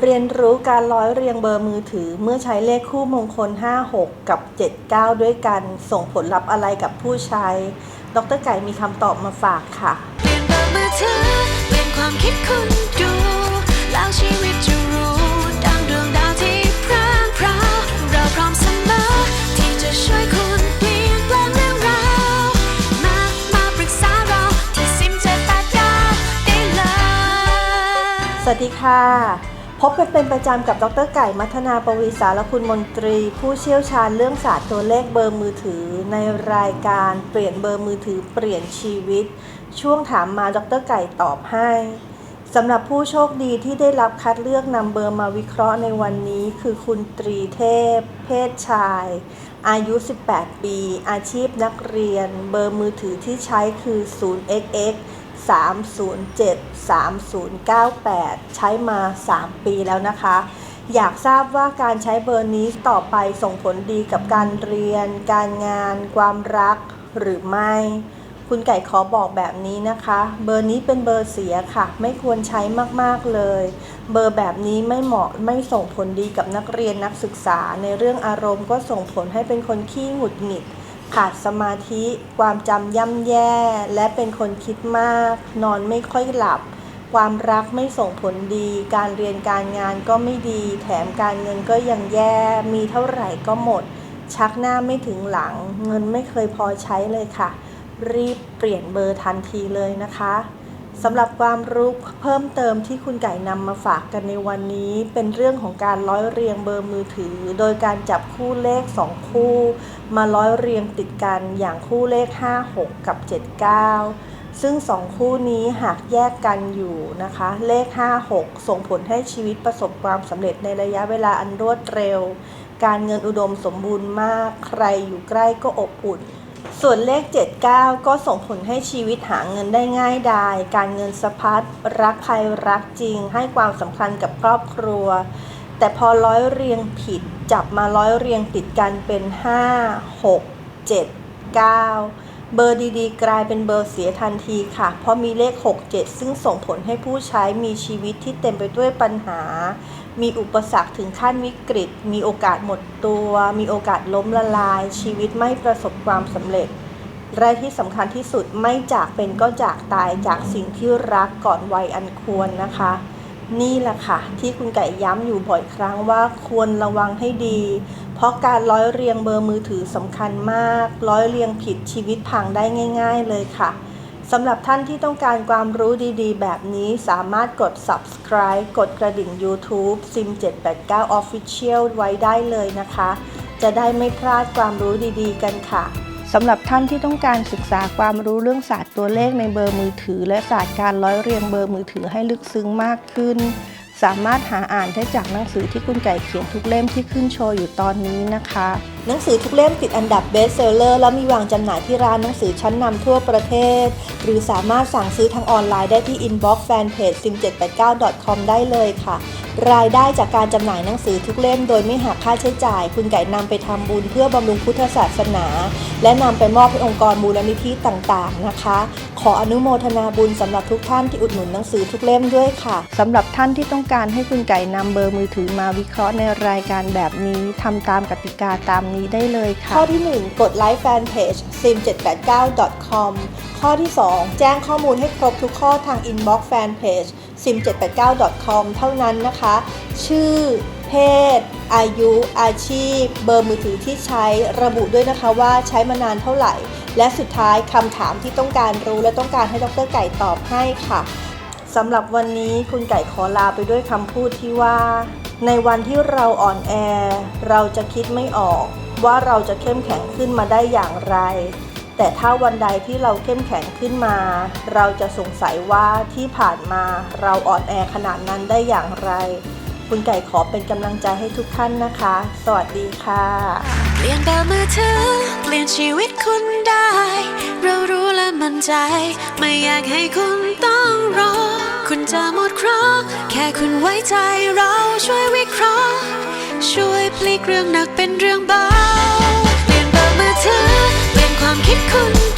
เรียนรู้การร้อยเรียงเบอร์มือถือเมื่อใช้เลขคู่มงคล 56 กับ 79 ด้วยกัน ส่งผลลัพธ์อะไรกับผู้ใช้ ดรไก่มีคำตอบมาฝากค่ะ เปลี่ยนเบอร์มือถือ เปลี่ยนความคิดคุณดู แล้วชีวิตจะรู้ดังดวงดาวที่พร่างพราวเราพร้อมเสมอที่จะช่วยคุณเปลี่ยนแปลงเรื่องราวมามาปรึกษาเราที่ซิมเจ็ดแปดเก้าได้เลยสวัสดีค่ะ พบกันเป็นประจำกับดรไก่มัทนาปวีสารคุณมนตรี ผู้เชี่ยวชาญเรื่องศาสตร์ตัวเลขเบอร์มือถือ ในรายการเปลี่ยนเบอร์มือถือเปลี่ยนชีวิต ช่วงถามมาดรไก่ตอบให้สำหรับผู้โชคดีที่ได้รับคัดเลือกนำเบอร์มาวิเคราะห์ในวันนี้ คือคุณตรีเทพ เพศชาย อายุ 18 ปี อาชีพนักเรียน เบอร์มือถือที่ใช้คือ 0xx 307 3098ใช้มา 3 ปีแล้วนะคะ อยากทราบว่าการใช้เบอร์นี้ต่อไปส่งผลดีกับการเรียน การงาน ความรักหรือไม่ คุณไก่ขอบอกแบบนี้นะคะ เบอร์นี้เป็นเบอร์เสียค่ะ ไม่ควรใช้มากๆเลย เบอร์แบบนี้ไม่เหมาะไม่ส่งผลดีกับนักเรียนนักศึกษา ในเรื่องอารมณ์ก็ส่งผลให้เป็นคนขี้หงุดหงิด ขาดสมาธิ ความจำย่ำแย่ และเป็นคนคิดมาก นอนไม่ค่อยหลับ ความรักไม่ส่งผลดี การเรียนการงานก็ไม่ดี แถมการเงินก็ยังแย่ มีเท่าไหร่ก็หมด ชักหน้าไม่ถึงหลัง เงินไม่เคยพอใช้เลยค่ะ รีบเปลี่ยนเบอร์ทันทีเลยนะคะ สำหรับความรู้เพิ่มเติมที่คุณไก่นำมาฝากกันในวันนี้ เป็นเรื่องของการร้อยเรียงเบอร์มือถือ โดยการจับคู่เลข 2 คู่ มาร้อยเรียงติดกันอย่างคู่เลข 56 กับ 79 ซึ่ง 2 คู่นี้หากแยกกันอยู่นะคะ เลข 56 ส่งผลให้ชีวิตประสบความสำเร็จในระยะเวลาอันรวดเร็ว การเงินอุดมสมบูรณ์มาก ใครอยู่ใกล้ก็อบอุ่น ส่วนเลข 79 ก็ส่งผลให้ชีวิตหาเงินได้ง่ายดาย การเงินสะพัด รักใครรักจริง ให้ความสำคัญกับครอบครัว แต่พอร้อยเรียงผิด จับมาร้อยเรียงติดกันเป็น 5 6 7 9 เบอร์ดีๆ กลายเป็นเบอร์เสียทันทีค่ะ เพราะมีเลข 67 ซึ่งส่งผลให้ผู้ใช้มีชีวิตที่เต็มไปด้วยปัญหา มีอุปสรรคถึงขั้นวิกฤต มีโอกาสหมดตัว มีโอกาสล้มละลาย ชีวิตไม่ประสบความสำเร็จ และที่สำคัญที่สุดไม่จากเป็นก็จากตายจากสิ่งที่รักก่อนวัยอันควรนะคะ นี่แหละค่ะ ที่คุณไก่ย้ำอยู่บ่อยครั้งว่าควรระวังให้ดี เพราะการร้อยเรียงเบอร์มือถือสำคัญมาก ร้อยเรียงผิดชีวิตพังได้ง่าย ๆ เลยค่ะ สำหรับท่านที่ต้องการความรู้ดีๆ แบบนี้สามารถกด subscribe กดกระดิ่ง YouTube sim 789 official ไว้ได้เลยนะคะ จะได้ไม่พลาดความรู้ดีๆ กันค่ะสำหรับท่านที่ต้องการศึกษาความรู้เรื่องศาสตร์ตัวเลขในเบอร์มือถือ และศาสตร์การร้อยเรียงเบอร์มือถือให้ลึกซึ้งมากขึ้น สามารถหาอ่านได้จากหนังสือที่คุณไก่เขียนทุกเล่มที่ขึ้นโชว์อยู่ตอนนี้นะคะ หนังสือทุกเล่มติดอันดับเบสเซลเลอร์และมีวางจำหน่ายที่ร้านหนังสือชั้นนำทั่วประเทศ หรือสามารถสั่งซื้อทางออนไลน์ได้ที่ inbox fanpage sim789.com ได้เลยค่ะ รายได้จากการจำหน่ายหนังสือทุกเล่มโดยไม่หักค่าใช้จ่าย คุณไก่นำไปทำบุญเพื่อบำรุงพุทธศาสนา และนำไปมอบให้องค์กรมูลนิธิต่างๆ นะคะ ขออนุโมทนาบุญสำหรับทุกท่านที่อุดหนุนหนังสือทุกเล่มด้วยค่ะสำหรับท่านที่ต้องการให้คุณไก่นำเบอร์มือถือมาวิเคราะห์ในรายการแบบนี้ทำตามกติกาตามนี้ได้เลยค่ะ ข้อที่ 1 กดไลค์แฟนเพจ sim789.com ข้อที่ 2 แจ้งข้อมูลให้ครบทุกข้อทาง inbox fanpage sim789.com เท่านั้นนะคะ ชื่อ เพศ อายุ อาชีพ เบอร์มือถือที่ใช้ระบุด้วยนะคะว่าใช้มานานเท่าไหร่ และสุดท้ายคำถามที่ต้องการรู้และต้องการให้ดรไก่ตอบให้ค่ะ สำหรับวันนี้คุณไก่ขอลาไปด้วยคำพูดที่ว่า ในวันที่เราอ่อนแอ เราจะคิดไม่ออก ว่าเราจะเข้มแข็งขึ้นมาได้อย่างไร แต่ถ้าวันใดที่เราเข้มแข็งขึ้นมา เราจะสงสัยว่าที่ผ่านมาเราอ่อนแอขนาดนั้นได้อย่างไร คุณไก่ขอเป็นกำลังใจให้ทุกท่านนะคะ สวัสดีค่ะ เปลี่ยนเบอร์มือถือเปลี่ยนชีวิตคุณได้ เรารู้และมั่นใจ ไม่อยากให้คุณต้องรอ คุณจะหมดเคราะห์แค่คุณไว้ใจเราช่วยวิเคราะห์ ช่วยพลิกเรื่องหนักเป็นเรื่องเบา เปลี่ยนเบอร์มือถือเปลี่ยนความคิดคุณ